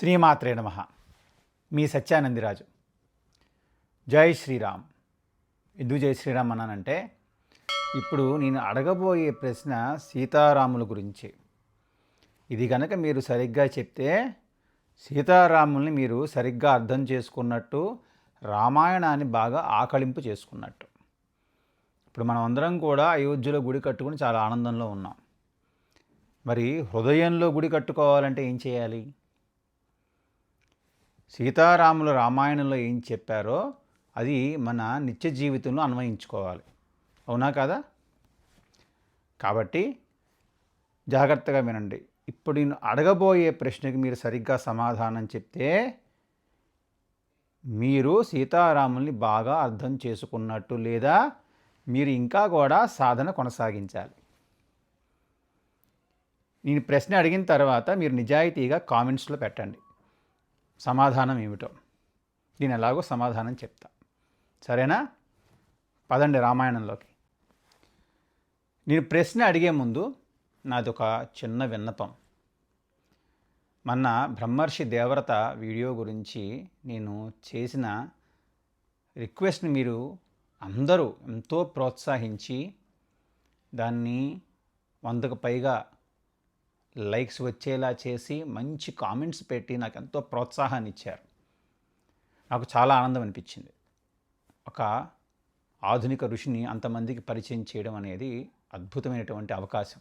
శ్రీమాత్రే నమ. మీ సత్యానందిరాజు. జై శ్రీరామ్. ఎందుకు జై శ్రీరామ్ అన్నానంటే ఇప్పుడు నేను అడగబోయే ప్రశ్న సీతారాముల గురించి. ఇది కనుక మీరు సరిగ్గా చెప్తే సీతారాముల్ని మీరు సరిగ్గా అర్థం చేసుకున్నట్టు రామాయణాన్ని బాగా ఆకళింపు చేసుకున్నట్టు. ఇప్పుడు మనం అందరం కూడా అయోధ్యలో గుడి కట్టుకుని చాలా ఆనందంలో ఉన్నాం. మరి హృదయంలో గుడి కట్టుకోవాలంటే ఏం చేయాలి? సీతారాముల రామాయణంలో ఏం చెప్పారో అది మన నిత్య జీవితంలో అన్వయించుకోవాలి. అవునా కదా? కాబట్టి జాగ్రత్తగా వినండి. ఇప్పుడు నేను అడగబోయే ప్రశ్నకి మీరు సరిగ్గా సమాధానం చెప్తే మీరు సీతారాముల్ని బాగా అర్థం చేసుకున్నట్టు లేదా మీరు ఇంకా కూడా సాధన కొనసాగించాలి. నేను ప్రశ్న అడిగిన తర్వాత మీరు నిజాయితీగా కామెంట్స్లో పెట్టండి. సమాధానం ఏమిటో. నేను ఎలాగో సమాధానం చెప్తా. సరేనా? పదండి రామాయణంలోకి. నేను ప్రశ్న అడిగే ముందు నాది ఒక చిన్న విన్నపం. మొన్న బ్రహ్మర్షి దేవరత వీడియో గురించి నేను చేసిన రిక్వెస్ట్ని మీరు అందరూ ఎంతో ప్రోత్సహించి దాన్ని వందకు పైగా లైక్స్ వచ్చేలా చేసి మంచి కామెంట్స్ పెట్టి నాకు ఎంతో ప్రోత్సాహాన్ని ఇచ్చారు. నాకు చాలా ఆనందం అనిపించింది. ఒక ఆధునిక ఋషిని అంతమందికి పరిచయం చేయడం అనేది అద్భుతమైనటువంటి అవకాశం.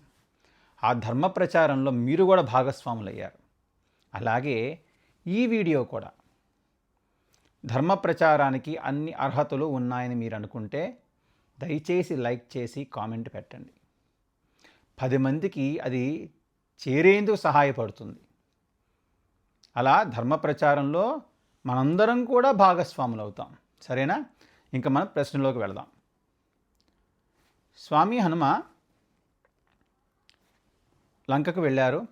ఆ ధర్మ ప్రచారంలో మీరు కూడా భాగస్వాములయ్యారు. అలాగే ఈ వీడియో కూడా. ధర్మ ప్రచారానికి అన్ని అర్హతలు ఉన్నాయని మీరు అనుకుంటే దయచేసి లైక్ చేసి కామెంట్ పెట్టండి. పది మందికి అది చేరేందుకు సహాయపడుతుంది. అలా ధర్మ ప్రచారంలో మనందరం కూడా భాగస్వాములు అవుతాం సరేనా? ఇంకా మనం ప్రశ్నలోకి వెళదాం. స్వామి హనుమ లంకకు వెళ్ళారు.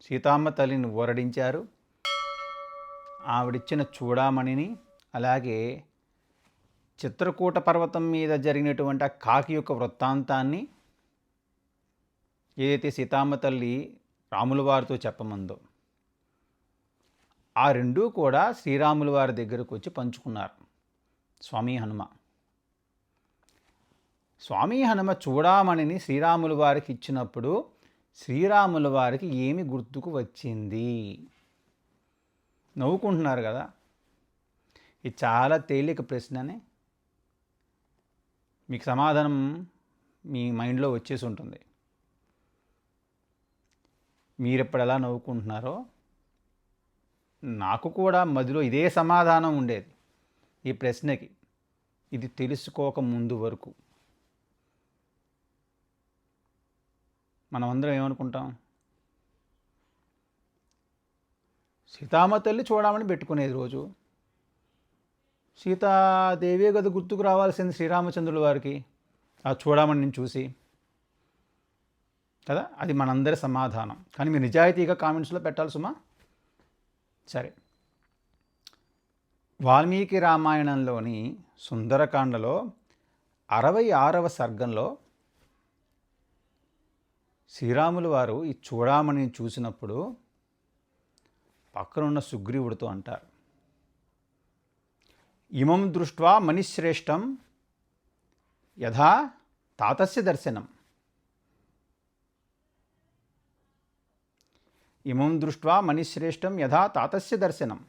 సీతామ్మ తల్లిని ఊరడించారు. ఆవిడిచ్చిన చూడామణిని అలాగే చిత్రకూట పర్వతం మీద జరిగినటువంటి ఆ కాకి యొక్క వృత్తాంతాన్ని ఏదైతే సీతామ్మ తల్లి రాముల వారితో చెప్పమందో ఆ రెండూ కూడా శ్రీరాముల వారి దగ్గరకు వచ్చి పంచుకున్నారు. స్వామి హనుమ. స్వామి హనుమ చూడామణిని శ్రీరాముల వారికి ఇచ్చినప్పుడు శ్రీరాముల వారికి ఏమి గుర్తుకు వచ్చింది? నవ్వుకుంటున్నారు కదా. ఇది చాలా తేలిక ప్రశ్ననే. మీకు సమాధానం మీ మైండ్లో వచ్చేసి ఉంటుంది. మీరు ఎప్పుడు ఎలా నవ్వుకుంటున్నారో నాకు కూడా మదిలో ఇదే సమాధానం ఉండేది ఈ ప్రశ్నకి. ఇది తెలుసుకోక ముందు వరకు. మనమందరం ఏమనుకుంటాం? సీతామ్మ తల్లి చూడమని పెట్టుకునేది రోజు. సీతాదేవే కదా గుర్తుకు రావాల్సింది శ్రీరామచంద్రుల వారికి. ఆ చూడమని నేను చూసి కదా? అది మనందరి సమాధానం. కానీ మీరు నిజాయితీగా కామెంట్స్లో పెట్టాలి సుమా. సరే. వాల్మీకి రామాయణంలోని సుందరకాండలో అరవై ఆరవ సర్గంలో శ్రీరాములు వారు ఈ చూడామణి చూసినప్పుడు పక్కనున్న సుగ్రీవుడితో అంటారు. ఇమం దృష్ట్వా మనిశ్రేష్టం యథా తాతస్య దర్శనం. ఇమం దృష్ట్వా మనిశ్రేష్టం యథా తాతస్య దర్శనం.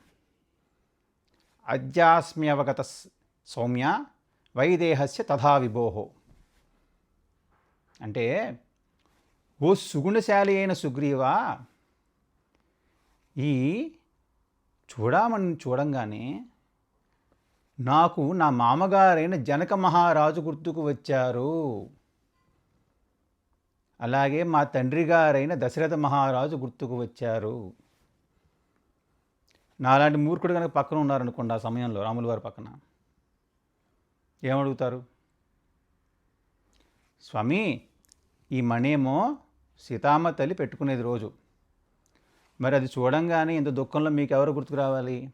అద్యాస్మ్యవగత సౌమ్య వైదేహస్య తథా విభోహో. అంటే ఓ సుగుణశాలి అయిన సుగ్రీవా ఈ చూడమని చూడంగానే నాకు నా మామగారైన జనక మహారాజు గుర్తుకు వచ్చారు. అలాగే మా తండ్రి గారైన దశరథ మహారాజు గుర్తుకు వచ్చారు. నాలాంటి మూర్ఖుడు కనుక పక్కన ఉన్నారనుకోండి ఆ సమయంలో రాములు వారి పక్కన. ఏమడుగుతారు? స్వామి ఈ మణేమో సీతామ్మ తల్లి పెట్టుకునేది రోజు. మరి అది చూడంగానే ఇంత దుఃఖంలో మీకు ఎవరు గుర్తుకు రావాలి?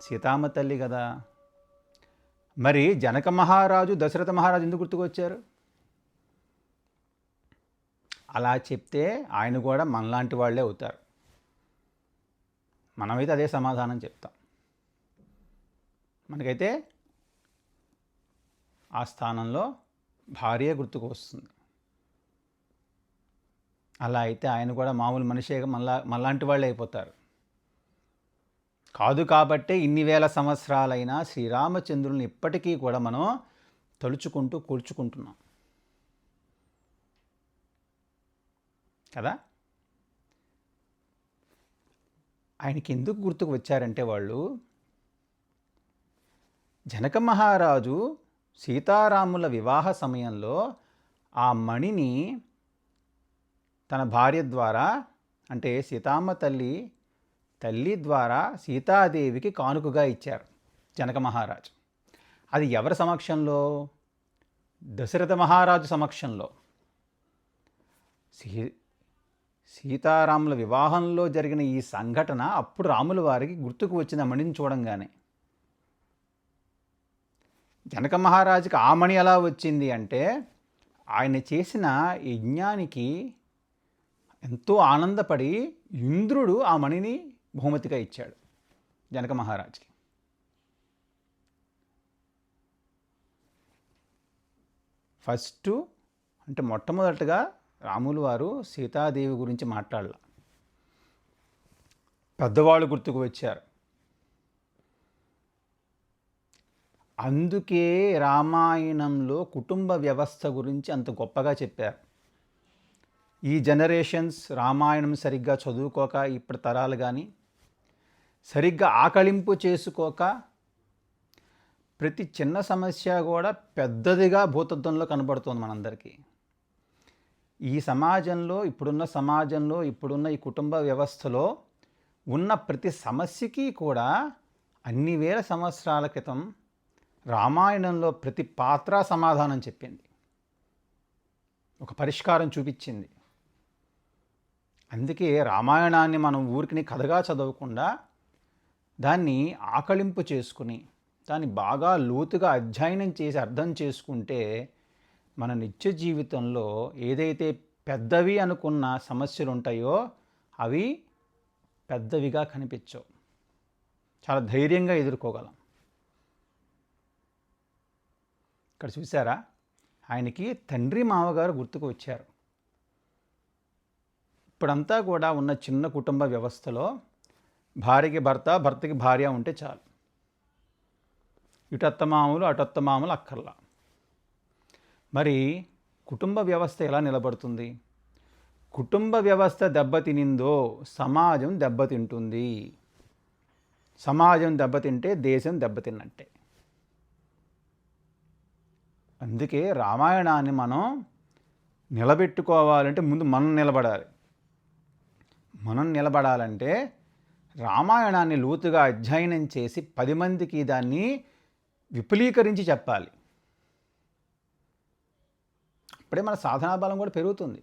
సీతామ్మ తల్లి కదా. మరి జనక మహారాజు దశరథ మహారాజు ఎందుకు గుర్తుకు వచ్చారు? అలా చెప్తే ఆయన కూడా మనలాంటి వాళ్ళే అవుతారు. మనమైతే అదే సమాధానం చెప్తాం. మనకైతే ఆ స్థానంలో భార్య గుర్తుకు వస్తుంది. అలా అయితే ఆయన కూడా మామూలు మనిషే మళ్ళా మళ్ళాంటి వాళ్ళే అయిపోతారు. కాదు కాబట్టే ఇన్ని వేల సంవత్సరాలైనా శ్రీరామచంద్రుని ఇప్పటికీ కూడా మనం తలుచుకుంటూ కూర్చుకుంటున్నాం. కదా? ఆయనకి ఎందుకు గుర్తుకు వచ్చారంటే వాళ్ళు జనక మహారాజు సీతారాముల వివాహ సమయంలో ఆ మణిని తన భార్య ద్వారా అంటే సీతామ్మ తల్లి తల్లి ద్వారా సీతాదేవికి కానుకగా ఇచ్చారు జనక మహారాజు. అది ఎవరి సమక్షంలో? దశరథ మహారాజు సమక్షంలో. సీతారాముల వివాహంలో జరిగిన ఈ సంఘటన అప్పుడు రాముల వారికి గుర్తుకు వచ్చిన మణిని చూడంగానే. జనక మహారాజుకి ఆ మణి ఎలా వచ్చింది అంటే ఆయన చేసిన యజ్ఞానికి ఎంతో ఆనందపడి ఇంద్రుడు ఆ మణిని బహుమతిగా ఇచ్చాడు జనక మహారాజుకి. ఫస్ట్ అంటే మొట్టమొదటగా రాములు వారు సీతాదేవి గురించి మాట్లాడాల. పెద్దవాళ్ళు గుర్తుకు వచ్చారు. అందుకే రామాయణంలో కుటుంబ వ్యవస్థ గురించి అంత గొప్పగా చెప్పారు. ఈ జనరేషన్స్ రామాయణం సరిగ్గా చదువుకోక ఇప్పటి తరాలు కానీ సరిగ్గా ఆకలింపు చేసుకోక ప్రతి చిన్న సమస్య కూడా పెద్దదిగా భూతత్వంలో కనబడుతుంది మనందరికీ. ఈ సమాజంలో ఇప్పుడున్న సమాజంలో ఇప్పుడున్న ఈ కుటుంబ వ్యవస్థలో ఉన్న ప్రతి సమస్యకి కూడా అన్ని వేల సంవత్సరాల క్రితం రామాయణంలో ప్రతి పాత్ర సమాధానం చెప్పింది. ఒక పరిష్కారం చూపించింది. అందుకే రామాయణాన్ని మనం ఊరికి కథగా చదవకుండా దాన్ని ఆకలింపు చేసుకుని దాన్ని బాగా లోతుగా అధ్యయనం చేసి అర్థం చేసుకుంటే మన నిత్య జీవితంలో ఏదైతే పెద్దవి అనుకున్న సమస్యలు ఉంటాయో అవి పెద్దవిగా కనిపించవు. చాలా ధైర్యంగా ఎదుర్కోగలం. ఇక్కడ చూసారా ఆయనకి తండ్రి మామగారు గుర్తుకు వచ్చారు. ఇప్పుడంతా కూడా ఉన్న చిన్న కుటుంబ వ్యవస్థలో భార్యకి భర్త భర్తకి భార్య ఉంటే చాలు. ఇటు అత్తమామలు అటు అత్తమామలు అక్కర్లా. మరి కుటుంబ వ్యవస్థ ఎలా నిలబడుతుంది? కుటుంబ వ్యవస్థ దెబ్బతినిందో సమాజం దెబ్బతింటుంది. సమాజం దెబ్బతింటే దేశం దెబ్బతిన్నట్టే. అందుకే రామాయణాన్ని మనం నిలబెట్టుకోవాలంటే ముందు మనం నిలబడాలి. మనం నిలబడాలంటే రామాయణాన్ని లోతుగా అధ్యయనం చేసి పది మందికి దాన్ని విపులీకరించి చెప్పాలి. అప్పుడే మన సాధనా బలం కూడా పెరుగుతుంది.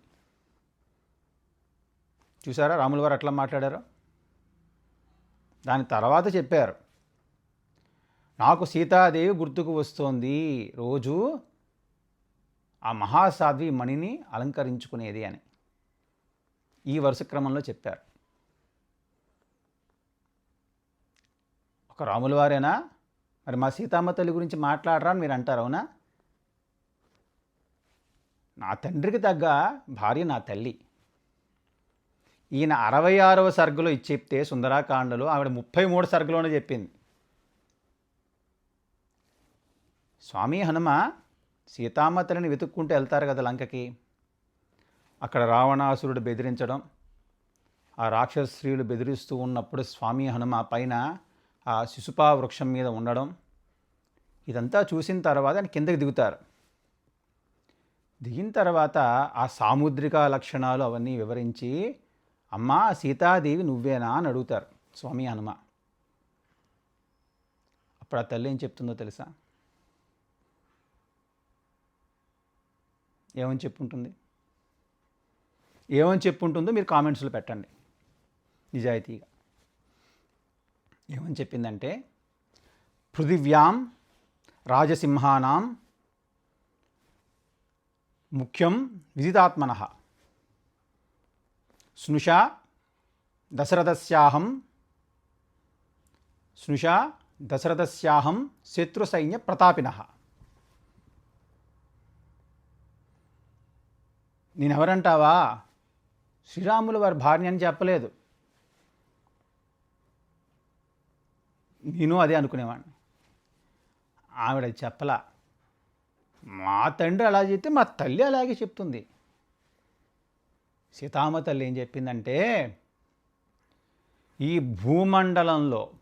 చూసారా రాముల వారు అట్లా మాట్లాడారు? దాని తర్వాత చెప్పారు నాకు సీతాదేవి గుర్తుకు వస్తోంది రోజు ఆ మహాసాధ్వి మణిని అలంకరించుకునేది అని. ఈ వరుస క్రమంలో చెప్పారు. ఒక రాముల వారేనా మరి మా సీతమ్మ తల్లి గురించి మాట్లాడరా అని మీరు అంటారు అవునా? నా తండ్రికి తగ్గ భార్య నా తల్లి. ఈయన అరవై ఆరవ సర్గులో ఇచ్చి చెప్తే సుందరాకాండలో ఆవిడ ముప్పై మూడు సర్గులోనే చెప్పింది. స్వామి హనుమ సీతామతలని వెతుక్కుంటూ వెళ్తారు కదా లంకకి. అక్కడ రావణాసురుడు బెదిరించడం ఆ రాక్షస స్త్రీలు బెదిరిస్తూ ఉన్నప్పుడు స్వామి హనుమ పైన ఆ శిశుపా వృక్షం మీద ఉండడం ఇదంతా చూసిన తర్వాత ఆయన కిందకి దిగుతారు. దిగిన తర్వాత ఆ సాముద్రిక లక్షణాలు అవన్నీ వివరించి అమ్మా సీతాదేవి నువ్వేనా? అని అడుగుతారు స్వామి హనుమ. అప్పుడు ఆ తల్లి ఏం చెప్తుందో తెలుసా? ఏమని చెప్పుంటుంది? ఏమని చెప్పుంటుందో మీరు కామెంట్స్లో పెట్టండి. నిజాయితీగా. ఏమని చెప్పిందంటే పృథివ్యాం రాజసింహానాం ముఖ్యం విదితాత్మన. స్నుషా దశరథస్యాహం. స్నుషా దశరథస్యాహం శత్రు సైన్య ప్రతాపిన. నేనెవరంటావా? శ్రీరాములు వారి భార్య అని చెప్పలేదు. నేను అదే అనుకునేవాడిని ఆవిడ చెప్పలా. మా తండ్రి అలా చెప్తే మా తల్లి అలాగే చెప్తుంది. సీతామ తల్లి ఏం చెప్పిందంటే ఈ భూమండలంలో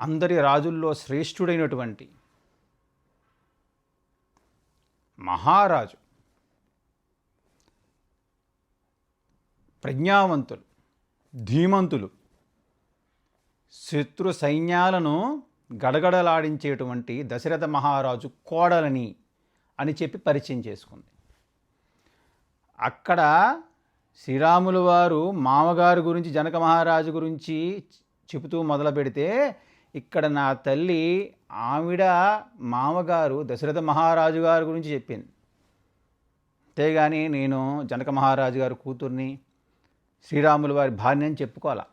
అందరి రాజుల్లో శ్రేష్ఠుడైనటువంటి మహారాజు ప్రజ్ఞావంతులు ధీమంతులు శత్రు సైన్యాలను గడగడలాడించేటువంటి దశరథ మహారాజు కోడలని అని చెప్పి పరిచయం చేసుకుంది. అక్కడ శ్రీరాములు వారు మామగారు గురించి జనక మహారాజు గురించి చెబుతూ మొదలు పెడితే ఇక్కడ నా తల్లి ఆవిడ మామగారు దశరథ మహారాజు గారి గురించి చెప్పింది. అంతేగాని నేను జనక మహారాజు గారు కూతుర్ని శ్రీరాములు వారి భార్య అని చెప్పుకోవాలా?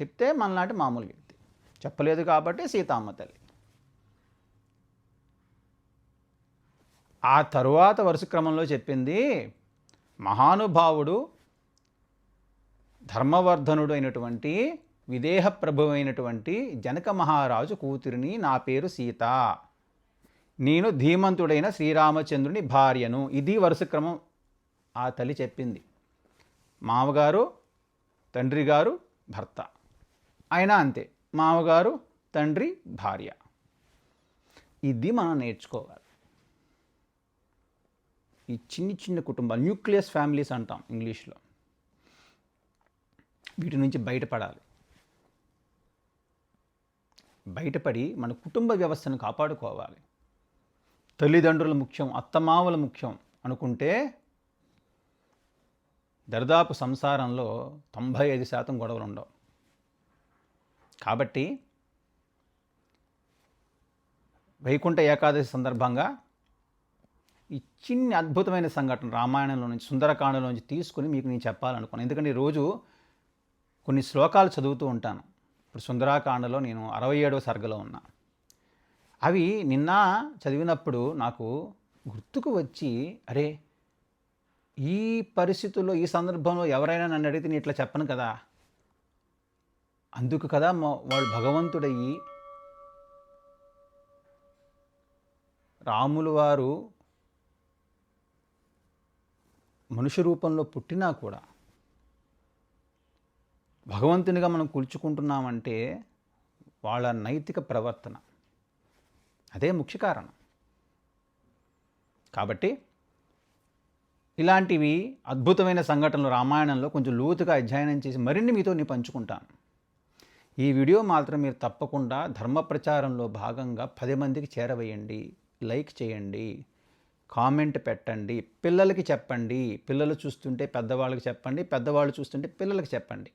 చెప్తే మనలాంటి మామూలు వ్యక్తి. చెప్పలేదు కాబట్టి సీతమ్మ తల్లి. ఆ తరువాత వరుస క్రమంలో చెప్పింది మహానుభావుడు ధర్మవర్ధనుడు అయినటువంటి విదేహ ప్రభువైనటువంటి జనక మహారాజు కూతురిని నా పేరు సీత. నేను ధీమంతుడైన శ్రీరామచంద్రుని భార్యను. ఇది వరుస క్రమం ఆ తల్లి చెప్పింది. మామగారు తండ్రి గారు భర్త. అయినా అంతే. మామగారు తండ్రి భార్య. ఇది మనం నేర్చుకోవాలి. ఈ చిన్ని చిన్న కుటుంబాలు న్యూక్లియస్ ఫ్యామిలీస్ అంటాం ఇంగ్లీష్లో. వీటి నుంచి బయటపడాలి. బయటపడి మన కుటుంబ వ్యవస్థను కాపాడుకోవాలి. తల్లిదండ్రులు ముఖ్యం అత్తమామల ముఖ్యం అనుకుంటే దరిదాపు సంసారంలో తొంభై ఐదు శాతం గొడవలు ఉండవు కాబట్టి వైకుంఠ ఏకాదశి సందర్భంగా ఈ చిన్ని అద్భుతమైన సంఘటన రామాయణంలో నుంచి సుందరకాండలో నుంచి తీసుకుని మీకు నేను చెప్పాలనుకున్నాను. ఎందుకంటే ఈరోజు కొన్ని శ్లోకాలు చదువుతూ ఉంటాను. ఇప్పుడు సుందరాకాండలో నేను అరవై ఏడవ సర్గలో ఉన్నా. అవి నిన్న చదివినప్పుడు నాకు గుర్తుకు వచ్చి అరే ఈ పరిస్థితుల్లో ఈ సందర్భంలో ఎవరైనా నన్ను అడిగితే నేను ఇట్లా చెప్పను కదా. అందుకు కదా వాడు భగవంతుడయ్యి రాములు వారు మనుష్య రూపంలో పుట్టినా కూడా భగవంతునిగా మనం కూల్చుకుంటున్నామంటే వాళ్ళ నైతిక ప్రవర్తన అదే ముఖ్య కారణం. కాబట్టి ఇలాంటివి అద్భుతమైన సంఘటనలు రామాయణంలో కొంచెం లోతుగా అధ్యయనం చేసి మరిన్ని మీతో నేను పంచుకుంటాను. ఈ వీడియో మాత్రం మీరు తప్పకుండా ధర్మ ప్రచారంలో భాగంగా పది మందికి చేరవేయండి. లైక్ చేయండి. కామెంట్ పెట్టండి. పిల్లలకి చెప్పండి. పిల్లలు చూస్తుంటే పెద్దవాళ్ళకి చెప్పండి. పెద్దవాళ్ళు చూస్తుంటే పిల్లలకి చెప్పండి.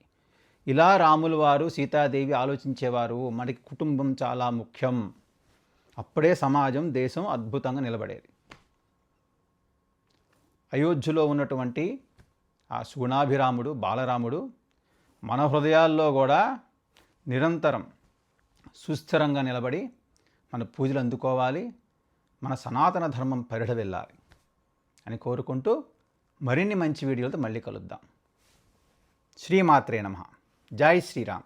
ఇలా రాముల వారు సీతాదేవి ఆలోచించేవారు. మనకి కుటుంబం చాలా ముఖ్యం. అప్పుడే సమాజం దేశం అద్భుతంగా నిలబడేది. అయోధ్యలో ఉన్నటువంటి ఆ సుగుణాభిరాముడు బాలరాముడు మన హృదయాల్లో కూడా నిరంతరం సుస్థిరంగా నిలబడి మన పూజలు అందుకోవాలి మన సనాతన ధర్మం పరిడ వెళ్ళాలి అని కోరుకుంటూ మరిన్ని మంచి వీడియోలతో మళ్ళీ కలుద్దాం. శ్రీమాత్రే నమ. జై శ్రీరామ్.